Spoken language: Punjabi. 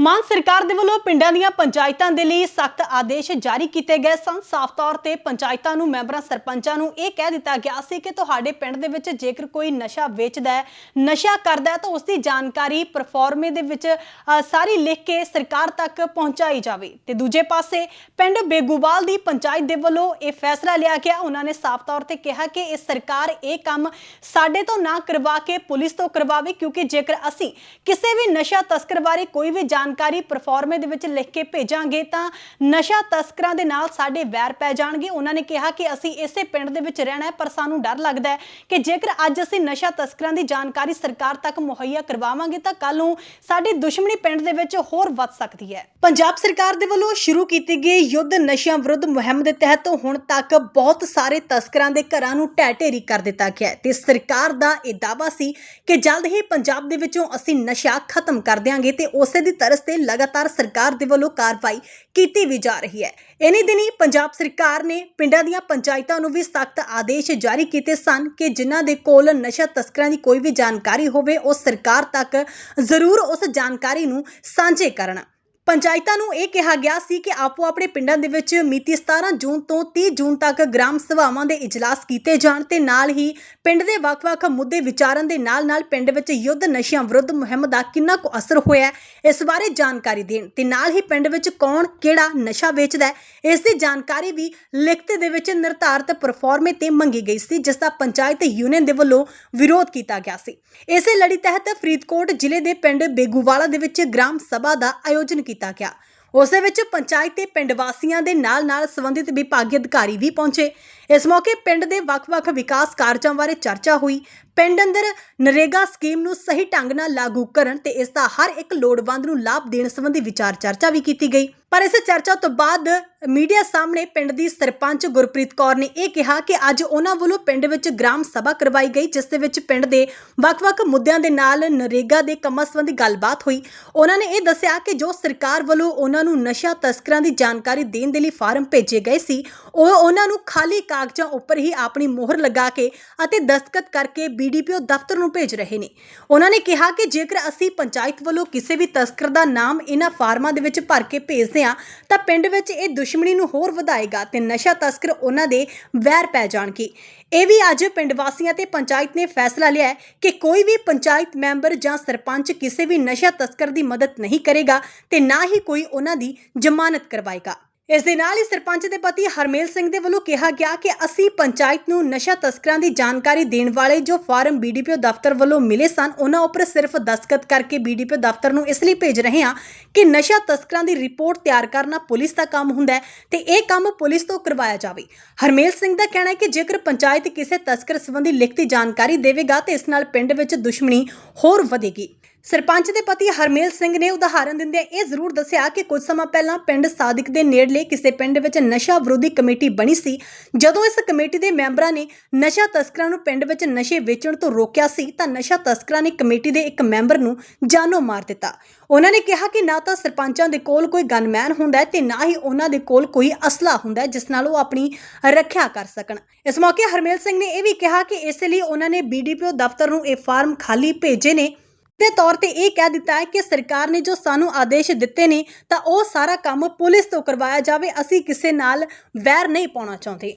ਮਾਨ ਸਰਕਾਰ ਦੇ ਵੱਲੋਂ ਪਿੰਡਾਂ ਦੀਆਂ ਪੰਚਾਇਤਾਂ ਦੇ ਲਈ ਸਖਤ ਆਦੇਸ਼ ਜਾਰੀ ਕੀਤੇ ਗਏ ਸਨ। ਸਾਫ਼ ਤੌਰ ਤੇ ਪੰਚਾਇਤਾਂ ਨੂੰ ਮੈਂਬਰਾਂ ਸਰਪੰਚਾਂ ਨੂੰ ਇਹ ਕਹਿ ਦਿੱਤਾ ਗਿਆ ਸੀ ਕਿ ਤੁਹਾਡੇ ਪਿੰਡ ਦੇ ਵਿੱਚ ਜੇਕਰ ਕੋਈ ਨਸ਼ਾ ਵੇਚਦਾ ਹੈ ਨਸ਼ਾ ਕਰਦਾ ਹੈ ਤਾਂ ਉਸ ਦੀ ਜਾਣਕਾਰੀ ਪਰਫਾਰਮੇ ਦੇ ਵਿੱਚ ਅ, ਸਾਰੀ ਲਿਖ ਕੇ ਸਰਕਾਰ ਤੱਕ ਪਹੁੰਚਾਈ ਜਾਵੇ। ਤੇ ਦੂਜੇ ਪਾਸੇ ਪਿੰਡ ਬੇਗੂਵਾਲ ਦੀ ਪੰਚਾਇਤ ਦੇ ਵੱਲੋਂ ਇਹ ਫੈਸਲਾ ਲਿਆ ਗਿਆ। ਉਹਨਾਂ ਨੇ ਸਾਫ਼ ਤੌਰ ਤੇ ਕਿਹਾ ਕਿ ਇਹ ਸਰਕਾਰ ਇਹ ਕੰਮ ਸਾਡੇ ਤੋਂ ਨਾ ਕਰਵਾ ਕੇ ਪੁਲਿਸ ਤੋਂ ਕਰਵਾਵੇ ਕਿਉਂਕਿ ਜੇਕਰ ਅਸੀਂ ਕਿਸੇ ਵੀ ਨਸ਼ਾ ਤਸਕਰ ਬਾਰੇ ਕੋਈ ਵੀ ਜਾਣ ਜਾਣਕਾਰੀ ਪਰਫਾਰਮੇ ਦੇ ਵਿੱਚ ਲਿਖ ਕੇ ਭੇਜਾਂਗੇ ਤਾਂ ਨਸ਼ਾ ਤਸਕਰਾਂ ਦੇ ਨਾਲ ਸਾਡੇ ਵੈਰ ਪੈ ਜਾਣਗੇ। ਉਹਨਾਂ ਨੇ ਕਿਹਾ ਕਿ ਅਸੀਂ ਇਸੇ ਪਿੰਡ ਦੇ ਵਿੱਚ ਰਹਿਣਾ ਹੈ, ਪਰ ਸਾਨੂੰ ਡਰ ਲੱਗਦਾ ਹੈ ਕਿ ਜੇਕਰ ਅੱਜ ਅਸੀਂ ਨਸ਼ਾ ਤਸਕਰਾਂ ਦੀ ਜਾਣਕਾਰੀ ਸਰਕਾਰ ਤੱਕ ਮੁਹੱਈਆ ਕਰਵਾਵਾਂਗੇ ਤਾਂ ਕੱਲ ਨੂੰ ਸਾਡੀ ਦੁਸ਼ਮਣੀ ਪਿੰਡ ਦੇ ਵਿੱਚ ਹੋਰ ਵੱਧ ਸਕਦੀ ਹੈ। ਪੰਜਾਬ ਸਰਕਾਰ ਦੇ ਵੱਲੋਂ ਸ਼ੁਰੂ ਕੀਤੀ ਗਈ ਯੁੱਧ ਨਸ਼ਿਆਂ ਵਿਰੁੱਧ ਮੁਹਿੰਮ ਦੇ ਤਹਿਤ ਹੁਣ ਤੱਕ ਬਹੁਤ ਸਾਰੇ ਤਸਕਰਾਂ ਦੇ ਘਰਾਂ ਨੂੰ ਢਹਿ ਢੇਰੀ ਕਰ ਦਿੱਤਾ ਗਿਆ ਹੈ ਤੇ ਸਰਕਾਰ ਦਾ ਇਹ ਦਾਅਵਾ ਸੀ ਕਿ ਜਲਦ ਹੀ ਪੰਜਾਬ ਦੇ ਵਿੱਚੋਂ ਅਸੀਂ ਨਸ਼ਾ ਖਤਮ ਕਰ ਦਿਆਂਗੇ ਤੇ ਉਸੇ ਦੀ ਤਰਸ ਤੇ ਲਗਾਤਾਰ ਸਰਕਾਰ ਦੇ ਵੱਲੋਂ ਕਾਰਵਾਈ ਕੀਤੀ ਵੀ ਜਾ ਰਹੀ ਹੈ। ਇਨੀ ਦਿਨੀ ਪੰਜਾਬ ਸਰਕਾਰ ਨੇ ਪਿੰਡਾਂ ਦੀਆਂ ਪੰਚਾਇਤਾਂ ਨੂੰ ਵੀ ਸਖਤ ਆਦੇਸ਼ ਜਾਰੀ ਕੀਤੇ ਸਨ ਕਿ ਜਿਨ੍ਹਾਂ ਦੇ ਕੋਲ ਨਸ਼ਾ ਤਸਕਰਾਂ ਦੀ ਕੋਈ ਵੀ ਜਾਣਕਾਰੀ ਹੋਵੇ, ਉਹ ਸਰਕਾਰ ਤੱਕ ਜ਼ਰੂਰ ਉਸ ਜਾਣਕਾਰੀ ਨੂੰ ਸਾਂਝੇ ਕਰਨ। ਪੰਚਾਇਤਾਂ ਨੂੰ ਇਹ ਕਿਹਾ ਗਿਆ ਸੀ ਕਿ ਆਪੋ ਆਪਣੇ ਪਿੰਡਾਂ ਦੇ ਵਿੱਚ ਮਿਤੀ 17 ਜੂਨ ਤੋਂ 30 ਜੂਨ ਤੱਕ ਗ੍ਰਾਮ ਸਭਾਵਾਂ ਦੇ ਇਜਲਾਸ ਕੀਤੇ ਜਾਣ ਤੇ ਨਾਲ ਹੀ ਪਿੰਡ ਦੇ ਵੱਖ-ਵੱਖ ਮੁੱਦੇ ਵਿਚਾਰਨ ਦੇ ਨਾਲ-ਨਾਲ ਪਿੰਡ ਵਿੱਚ ਯੁੱਧ ਨਸ਼ਿਆਂ ਵਿਰੁੱਧ ਮੁਹਿੰਮ ਦਾ ਕਿੰਨਾ ਕੁ ਅਸਰ ਹੋਇਆ ਇਸ ਬਾਰੇ ਜਾਣਕਾਰੀ ਦੇਣ ਤੇ ਨਾਲ ਹੀ ਪਿੰਡ ਵਿੱਚ ਕੌਣ ਕਿਹੜਾ ਨਸ਼ਾ ਵੇਚਦਾ ਹੈ, ਇਸ ਦੀ ਜਾਣਕਾਰੀ ਵੀ ਲਿਖਤ ਦੇ ਵਿੱਚ ਨਿਰਧਾਰਤ ਪਰਫਾਰਮੇ ਤੇ ਮੰਗੀ ਗਈ ਸੀ ਜਿਸ ਦਾ ਪੰਚਾਇਤ ਯੂਨੀਅਨ ਦੇ ਵੱਲੋਂ ਵਿਰੋਧ ਕੀਤਾ ਗਿਆ ਸੀ। ਇਸੇ ਲੜੀ ਤਹਿਤ ਫਰੀਦਕੋਟ ਜ਼ਿਲ੍ਹੇ ਦੇ ਪਿੰਡ ਬੇਗੂਵਾਲਾ ਦੇ ਵਿੱਚ ਗ੍ਰਾਮ ਸਭਾ ਦਾ ਆਯੋਜਨ ਕੀਤਾ ਕੀਤਾ ਗਿਆ। ਉਸ ਦੇ ਵਿੱਚ ਪੰਚਾਇਤ ਤੇ ਪਿੰਡ ਵਾਸੀਆਂ ਦੇ ਨਾਲ-ਨਾਲ ਸੰਬੰਧਿਤ ਵਿਭਾਗੀ ਅਧਿਕਾਰੀ ਵੀ ਪਹੁੰਚੇ। ਇਸ ਮੌਕੇ ਪਿੰਡ ਦੇ ਵੱਖ-ਵੱਖ ਵਿਕਾਸ ਕਾਰਜਾਂ ਬਾਰੇ ਚਰਚਾ ਹੋਈ। ਪਿੰਡ ਅੰਦਰ ਨਰੇਗਾ ਸਕੀਮ ਨੂੰ ਸਹੀ ਢੰਗ ਨਾਲ ਲਾਗੂ ਕਰਨ ਤੇ ਇਸ ਦਾ ਹਰ ਇੱਕ ਲੋੜਵੰਦ ਨੂੰ ਲਾਭ ਦੇਣ ਸੰਬੰਧੀ ਵਿਚਾਰ ਚਰਚਾ ਵੀ ਕੀਤੀ ਗਈ। ਪਰ ਇਸ ਚਰਚਾ ਤੋਂ ਬਾਅਦ ਮੀਡੀਆ ਸਾਹਮਣੇ ਪਿੰਡ ਦੀ ਸਰਪੰਚ ਗੁਰਪ੍ਰੀਤ ਕੌਰ ਨੇ ਇਹ ਕਿਹਾ ਕਿ ਅੱਜ ਉਹਨਾਂ ਵੱਲੋਂ ਪਿੰਡ ਵਿੱਚ ਗ੍ਰਾਮ ਸਭਾ ਕਰਵਾਈ ਗਈ, ਜਿਸ ਦੇ ਵਿੱਚ ਪਿੰਡ ਦੇ ਵੱਖ-ਵੱਖ ਮੁੱਦਿਆਂ ਦੇ ਨਾਲ ਨਰੇਗਾ ਦੇ ਕੰਮਾਂ ਸੰਬੰਧੀ ਗੱਲਬਾਤ ਹੋਈ। ਉਹਨਾਂ ਨੇ ਇਹ ਦੱਸਿਆ ਕਿ ਜੋ ਸਰਕਾਰ ਵੱਲੋਂ ਉਹਨਾਂ ਨੂੰ ਨਸ਼ਾ ਤਸਕਰਾਂ ਦੀ ਜਾਣਕਾਰੀ ਦੇਣ ਦੇ ਲਈ ਫਾਰਮ ਭੇਜੇ ਗਏ ਸੀ, ਉਹ ਉਹਨਾਂ ਨੂੰ ਖਾਲੀ ਕਾਗਜ਼ਾਂ ਉੱਪਰ ਹੀ ਆਪਣੀ ਮੋਹਰ ਲਗਾ ਕੇ ਅਤੇ ਦਸਤਖਤ ਕਰਕੇ ਬੀਡੀਪੀਓ ਦਫ਼ਤਰ ਨੂੰ ਭੇਜ ਰਹੇ ਨੇ। ਉਹਨਾਂ ਨੇ ਕਿਹਾ ਕਿ ਜੇਕਰ ਅਸੀਂ ਪੰਚਾਇਤ ਵੱਲੋਂ ਕਿਸੇ ਵੀ ਤਸਕਰ ਦਾ ਨਾਮ ਇਹਨਾਂ ਫਾਰਮਾਂ ਦੇ ਵਿੱਚ ਭਰ ਕੇ ਭੇਜਦੇ ਹਾਂ, ਤਾਂ ਪਿੰਡ ਵਿੱਚ ਇਹ ਦੁਸ਼ਮਣੀ ਨੂੰ ਹੋਰ ਵਧਾਏਗਾ ਤੇ ਨਸ਼ਾ ਤਸਕਰ ਉਹਨਾਂ ਦੇ ਵੈਰ ਪੈ ਜਾਣਗੇ। ਇਹ ਵੀ ਅੱਜ ਪਿੰਡ ਵਾਸੀਆਂ ਤੇ ਪੰਚਾਇਤ ਨੇ ਫੈਸਲਾ ਲਿਆ ਹੈ ਕਿ ਕੋਈ ਵੀ ਪੰਚਾਇਤ ਮੈਂਬਰ ਜਾਂ ਸਰਪੰਚ ਕਿਸੇ ਵੀ ਨਸ਼ਾ ਤਸਕਰ ਦੀ ਮਦਦ ਨਹੀਂ ਕਰੇਗਾ ਤੇ ਨਾ ਹੀ ਕੋਈ ਉਹਨਾਂ ਦੀ ਜ਼ਮਾਨਤ ਕਰਵਾਏਗਾ। ਇਸ ਦੇ ਨਾਲ ਹੀ ਸਰਪੰਚ ਦੇ ਪਤੀ ਹਰਮੇਲ ਸਿੰਘ ਦੇ ਵੱਲੋਂ ਕਿਹਾ ਗਿਆ ਕਿ ਅਸੀਂ ਪੰਚਾਇਤ ਨੂੰ ਨਸ਼ਾ ਤਸਕਰਾਂ ਦੀ ਜਾਣਕਾਰੀ ਦੇਣ ਵਾਲੇ ਜੋ ਫਾਰਮ ਬੀਡੀਪੀਓ ਦਫ਼ਤਰ ਵੱਲੋਂ ਮਿਲੇ ਸਨ, ਉਹਨਾਂ ਉੱਪਰ ਸਿਰਫ ਦਸਤਖਤ ਕਰਕੇ ਬੀਡੀਪੀਓ ਦਫ਼ਤਰ ਨੂੰ ਇਸ ਲਈ ਭੇਜ ਰਹੇ ਹਾਂ ਕਿ ਨਸ਼ਾ ਤਸਕਰਾਂ ਦੀ ਰਿਪੋਰਟ ਤਿਆਰ ਕਰਨਾ ਪੁਲਿਸ ਦਾ ਕੰਮ ਹੁੰਦਾ ਹੈ ਤੇ ਇਹ ਕੰਮ ਪੁਲਿਸ ਤੋਂ ਕਰਵਾਇਆ ਜਾਵੇ। ਹਰਮੇਲ ਸਿੰਘ ਦਾ ਕਹਿਣਾ ਹੈ ਕਿ ਜੇਕਰ ਪੰਚਾਇਤ ਕਿਸੇ ਤਸਕਰ ਸੰਬੰਧੀ ਲਿਖਤੀ ਜਾਣਕਾਰੀ ਦੇਵੇਗਾ ਤੇ ਇਸ ਨਾਲ ਪਿੰਡ ਵਿੱਚ ਦੁਸ਼ਮਣੀ ਹੋਰ ਵਧੇਗੀ। ਸਰਪੰਚ ਦੇ ਪਤੀ ਹਰਮੇਲ ਸਿੰਘ ਨੇ ਉਦਾਹਰਨ ਦਿੰਦਿਆਂ ਇਹ ਜ਼ਰੂਰ ਦੱਸਿਆ ਕਿ ਕੁਝ ਸਮਾਂ ਪਹਿਲਾਂ ਪਿੰਡ ਸਾਦਿਕ ਦੇ ਨੇੜਲੇ ਕਿਸੇ ਪਿੰਡ ਵਿੱਚ ਨਸ਼ਾ ਵਿਰੋਧੀ ਕਮੇਟੀ ਬਣੀ ਸੀ, ਜਦੋਂ ਇਸ ਕਮੇਟੀ ਦੇ ਮੈਂਬਰਾਂ ਨੇ ਨਸ਼ਾ ਤਸਕਰਾਂ ਨੂੰ ਪਿੰਡ ਵਿੱਚ ਨਸ਼ੇ ਵੇਚਣ ਤੋਂ ਰੋਕਿਆ ਸੀ, ਤਾਂ ਨਸ਼ਾ ਤਸਕਰਾਂ ਨੇ ਕਮੇਟੀ ਦੇ ਇੱਕ ਮੈਂਬਰ ਨੂੰ ਜਾਨੋਂ ਮਾਰ ਦਿੱਤਾ। ਉਹਨਾਂ ਨੇ ਕਿਹਾ ਕਿ ਨਾ ਤਾਂ ਸਰਪੰਚਾਂ ਦੇ ਕੋਲ ਕੋਈ ਗਨਮੈਨ ਹੁੰਦਾ ਹੈ ਤੇ ਨਾ ਹੀ ਉਹਨਾਂ ਦੇ ਕੋਲ ਕੋਈ ਅਸਲਾ ਹੁੰਦਾ ਹੈ, ਜਿਸ ਨਾਲ ਉਹ ਆਪਣੀ ਰੱਖਿਆ ਕਰ ਸਕਣ। ਇਸ ਮੌਕੇ ਹਰਮੇਲ ਸਿੰਘ ਨੇ ਇਹ ਵੀ ਕਿਹਾ ਕਿ ਇਸ ਲਈ ਉਹਨਾਂ ਨੇ ਬੀਡੀਪੀਓ ਦਫ਼ਤਰ ਨੂੰ ਇਹ ਫਾਰਮ ਖਾਲੀ ਭੇਜੇ ਨੇ। ਦੇ ਤੌਰ ਤੇ ਇਹ ਕਹਿ ਦਿੱਤਾ ਹੈ ਕਿ ਸਰਕਾਰ ਨੇ ਜੋ ਸਾਨੂੰ ਆਦੇਸ਼ ਦਿੱਤੇ ਨੇ, ਤਾਂ ਉਹ ਸਾਰਾ ਕੰਮ ਪੁਲਿਸ ਤੋਂ ਕਰਵਾਇਆ ਜਾਵੇ, ਅਸੀਂ ਕਿਸੇ ਨਾਲ ਵੈਰ ਨਹੀਂ ਪਾਉਣਾ ਚਾਹੁੰਦੇ।